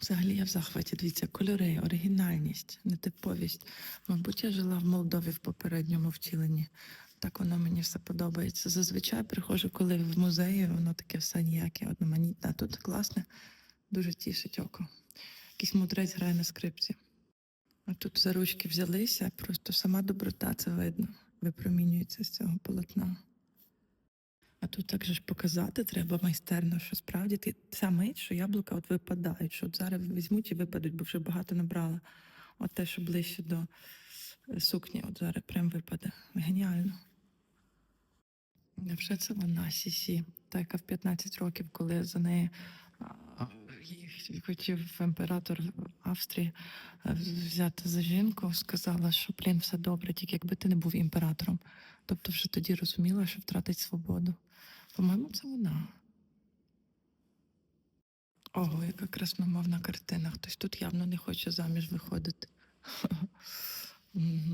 Взагалі я в захваті. Дивіться, кольори, оригінальність, нетиповість. Мабуть, я жила в Молдові в попередньому втіленні. Так воно мені все подобається. Зазвичай приходжу, коли в музеї, воно таке все ніяке, одноманітне. Тут класне, дуже тішить око. Якийсь мудрець грає на скрипці. А тут за ручки взялися, просто сама доброта, це видно, випромінюється з цього полотна. А тут так же ж показати треба майстерно, що справді ти мить, що яблука от випадають, що от зараз візьмуть і випадуть, бо вже багато набрала. От те, що ближче до е, сукні, от зараз прям випаде. Геніально. Невже це вона Сісі, та яка в 15 років, коли за її хотів імператор Австрії е, взяти за жінку, сказала, що блін, все добре, тільки якби ти не був імператором. Тобто вже тоді розуміла, що втратить свободу. По-моєму, це вона. Ого, яка красномовна картина. Хтось тут явно не хоче заміж виходити.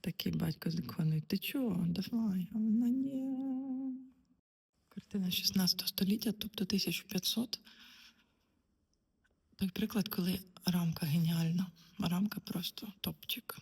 Такий батько з. Ти чого? Давай, а вона ні. Картина 16 століття, тобто 1500. Так, приклад, коли рамка геніальна. Рамка просто топчик.